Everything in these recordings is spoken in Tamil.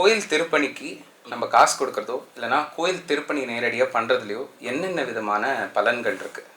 கோயில் திருப்பணிக்கு நம்ம காசு கொடுக்கறதோ இல்லைனா கோயில் திருப்பணி நேரடியாக பண்ணுறதுலையோ என்னென்ன விதமான பலன்கள் இருக்குது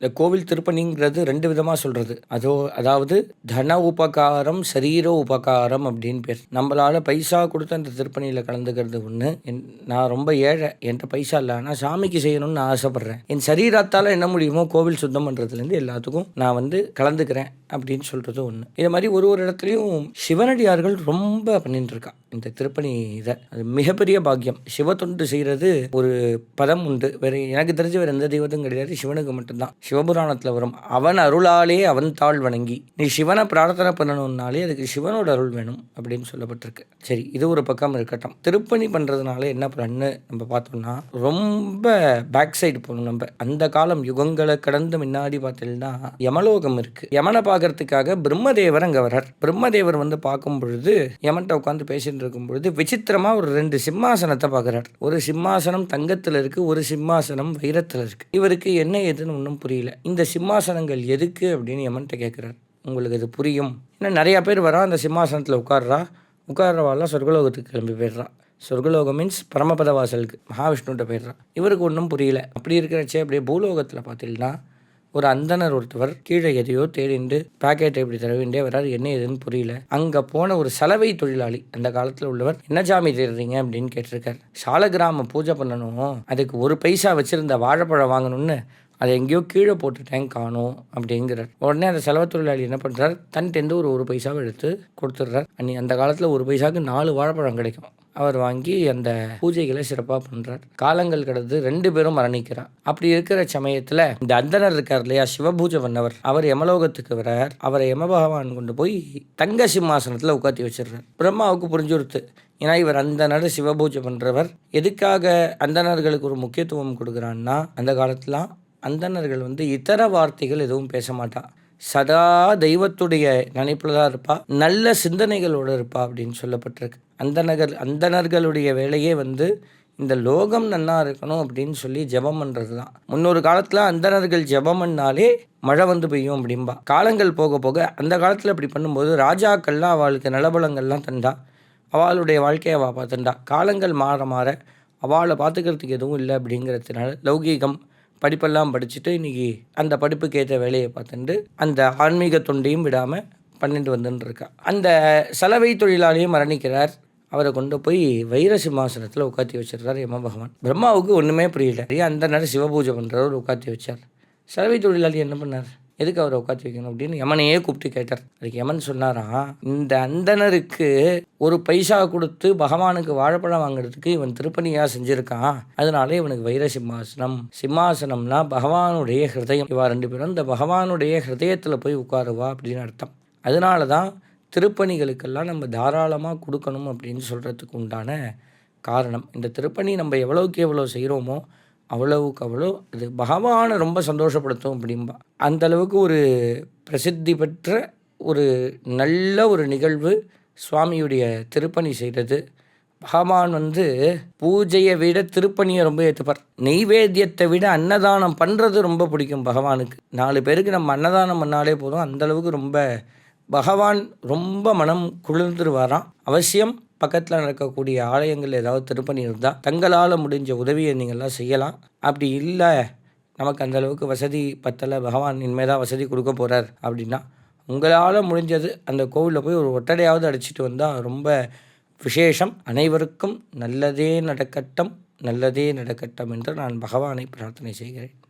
இந்த கோவில் திருப்பணிங்கிறது ரெண்டு விதமாக சொல்கிறது அதோ அதாவது தன உபகாரம் சரீர உபகாரம் அப்படின்னு பேர். நம்மளால் பைசா கொடுத்து அந்த திருப்பணியில் கலந்துக்கிறது ஒன்று என் நான் ரொம்ப ஏழை என்கிட்ட பைசா இல்லை. ஆனால் சாமிக்கு செய்யணும்னு நான் ஆசைப்பட்றேன். என் சரீரத்தால் என்ன முடியுமோ கோவில் சுத்தம் பண்ணுறதுலேருந்து எல்லாத்துக்கும் நான் வந்து கலந்துக்கிறேன் அப்படின்னு சொல்கிறது ஒன்று இது மாதிரி ஒரு ஒரு இடத்துலையும் சிவனடியார்கள் ரொம்ப பண்ணிட்டு இருக்கா இந்த திருப்பணி இதை. அது மிகப்பெரிய பாக்கியம். சிவ தொண்டு செய்கிறது ஒரு பதம் உண்டு. வேறு எனக்கு தெரிஞ்ச வேறு எந்த தெய்வத்தும் கிடையாது. சிவனுக்கு மட்டும்தான். சிவபுராணத்தில் வரும். அவன் அருளாலே அவன் தாழ் வணங்கி. நீ சிவனை பிரார்த்தனை பண்ணணும்னாலே அதுக்கு சிவனோட அருள் வேணும் அப்படின்னு சொல்லப்பட்டிருக்கு. சரி இது ஒரு பக்கம் இருக்கட்டும். திருப்பணி பண்ணுறதுனால என்ன பண்ணு? நம்ம பார்த்தோம்னா ரொம்ப பேக் சைடு போகணும் நம்ம. அந்த காலம் யுகங்களை கடந்து முன்னாடி பார்த்தீங்கன்னா யமலோகம் இருக்குது யமனை பார்க்கறதுக்காக பிரம்மதேவர் அங்கே வர்றார். பிரம்மதேவர் வந்து பார்க்கும் பொழுது யமன்ட்ட உட்காந்து பேசிட்டு இருக்கும் பொழுது விசித்திரமாக ஒரு ரெண்டு சிம்மாசனத்தை பார்க்குறார். ஒரு சிம்மாசனம் தங்கத்தில் இருக்குது ஒரு சிம்மாசனம் வைரத்தில் இருக்குது இவருக்கு என்ன ஏதுன்னு ஒன்றும் புரியல. இந்த சிம்மாசனங்கள் எதுக்கு அப்படின்னு யமன்ட்ட கேட்குறார். உங்களுக்கு இது புரியும்? இன்னும் நிறையா பேர் வரா அந்த சிம்மாசனத்தில் உட்கார்றா. உட்கார்றவாள்லாம் சொர்க்கலோகத்துக்கு கிளம்பி போயிடுறான் சொர்க்கலோகம் மீன்ஸ் பரமபத வாசலுக்கு மகாவிஷ்ணுகிட்ட போயிடுறான் இவருக்கு ஒன்றும் புரியல. அப்படி இருக்கிறச்சே அப்படியே பூலோகத்தில் பார்த்தீங்கன்னா ஒரு அந்தனர் ஒருத்தவர் கீழே எதையோ தேடிண்டு பாக்கெட்டை இப்படி தரவேண்டிய வர்றாரு என்ன ஏதுன்னு புரியல. அங்கே போன ஒரு சலவை தொழிலாளி அந்த காலத்தில் உள்ளவர் என்ன ஜாமி தேடுறீங்க? அப்படின்னு கேட்டிருக்காரு. சாலகிராம பூஜை பண்ணணும்? அதுக்கு ஒரு பைசா வச்சுருந்த வாழைப்பழம் வாங்கணும்னு அதை எங்கேயோ கீழே போட்டுட்டேன் காணும் அப்படிங்கிறார். உடனே அந்த செலவு தொழிலாளி என்ன பண்ணுறார் தன்ட்டேருந்து ஒரு ஒரு பைசாவை எடுத்து கொடுத்துட்றார். அன்னி அந்த காலத்தில் ஒரு பைசாவுக்கு நாலு வாழைப்பழம் கிடைக்கும். அவர் வாங்கி அந்த பூஜைகளை சிறப்பாக பண்ணுறார் காலங்கள் கடந்து ரெண்டு பேரும் மரணிக்கிறார். அப்படி இருக்கிற சமயத்தில் இந்த அந்தனர் இருக்கார் இல்லையா சிவபூஜை பண்ணவர் அவர் யமலோகத்துக்கு வரார். அவரை யம பகவான் கொண்டு போய் தங்க சிம்மாசனத்தில் உட்காத்தி வச்சிடுறார். பிரம்மாவுக்கு புரிஞ்சுருத்து ஏன்னா இவர் அந்தனர் சிவபூஜை பண்ணுறவர் எதுக்காக அந்தணர்களுக்கு ஒரு முக்கியத்துவம் கொடுக்குறான்னா அந்த காலத்துலாம் அந்தணர்கள் வந்து இதர வார்த்தைகள் எதுவும் பேச மாட்டான். சதா தெய்வத்துடைய நினைப்பில் தான் இருப்பா. நல்ல சிந்தனைகளோடு இருப்பா அப்படின்னு சொல்லப்பட்டிருக்கு. அந்தனர்கள் அந்தனர்களுடைய வேலையே வந்து இந்த லோகம் நல்லா இருக்கணும் அப்படின்னு சொல்லி ஜெபம் பண்ணுறது தான். முன்னொரு காலத்தில் அந்தனர்கள் ஜெபம் பண்ணாலே மழை வந்து பெய்யும் அப்படின்பா காலங்கள் போக போக அந்த காலத்தில் இப்படி பண்ணும்போது ராஜாக்கள்லாம் அவளுக்கு நிலபலங்கள்லாம் தந்தா. அவளுடைய வாழ்க்கையை அவள் பார்த்துண்டா காலங்கள் மாற மாற அவளை பார்த்துக்கிறதுக்கு எதுவும் இல்லை அப்படிங்கிறதுனால லௌகீகம் படிப்பெல்லாம் படிச்சுட்டு இன்றைக்கி அந்த படிப்புக்கு ஏற்ற வேலையை பார்த்துட்டு அந்த ஆன்மீக தொண்டையும் விடாமல் பண்ணிட்டு வந்துன்னு இருக்கா அந்த சலவை தொழிலாளியும் மரணிக்கிறார். அவரை கொண்டு போய் வைர சிம்மாசனத்தில் உட்காத்தி வச்சிருக்கார் யம பகவான். பிரம்மாவுக்கு ஒன்றுமே புரியல. அந்த நேரம் சிவபூஜை பண்ணுறவர் உட்காத்தி வச்சார். சலவை தொழிலாளி என்ன பண்ணார்? எதுக்கு அவரை உட்காந்து வைக்கணும் அப்படின்னு யமனையே கூப்பிட்டு கேட்டார். அதுக்கு யமன் சொன்னாராம் இந்த அந்தனருக்கு ஒரு பைசா கொடுத்து பகவானுக்கு வாழைப்பழம் வாங்குறதுக்கு இவன் திருப்பணியாக செஞ்சுருக்கான். அதனால இவனுக்கு வைர சிம்மாசனம். சிம்மாசனம்னா பகவானுடைய ஹிருதயம். இவா ரெண்டு பேரும் இந்த பகவானுடைய ஹிருதயத்தில் போய் உட்காருவா அப்படின்னு அர்த்தம். அதனால தான் திருப்பணிகளுக்கெல்லாம் நம்ம தாராளமாக கொடுக்கணும் அப்படின்னு சொல்கிறதுக்கு உண்டான காரணம். இந்த திருப்பணி நம்ம எவ்வளோக்கு எவ்வளோ செய்கிறோமோ அவ்வளவுக்கு அவ்வளோ அது பகவானை ரொம்ப சந்தோஷப்படுத்தும் அப்படிம்பா. அந்த அளவுக்கு ஒரு பிரசித்தி பெற்ற ஒரு நல்ல ஒரு நிகழ்வு சுவாமியுடைய திருப்பணி செய்கிறது பகவான் வந்து பூஜையை விட திருப்பணியை ரொம்ப ஏற்றுப்பார் நெய்வேத்தியத்தை விட அன்னதானம் பண்ணுறது ரொம்ப பிடிக்கும் பகவானுக்கு. நாலு பேருக்கு நம்ம அன்னதானம் பண்ணாலே போதும். அந்தளவுக்கு ரொம்ப பகவான் ரொம்ப மனம் குளிர்ந்துருவாராம். அவசியம் பக்கத்தில் நடக்கக்கூடிய ஆலயங்கள் ஏதாவது திருப்பணி இருந்தால் தங்களால் முடிஞ்ச உதவியை நீங்கள்லாம் செய்யலாம். அப்படி இல்லை நமக்கு அந்தளவுக்கு வசதி பத்தலை பகவான் இனிமேல் தான் வசதி கொடுக்க போகிறார் அப்படின்னா உங்களால் முடிஞ்சது அந்த கோவிலில் போய் ஒரு ஒட்டடையாவது அடிச்சிட்டு வந்தால் ரொம்ப விசேஷம். அனைவருக்கும் நல்லதே நடக்கட்டும் நல்லதே நடக்கட்டும் என்று நான் பகவானை பிரார்த்தனை செய்கிறேன்.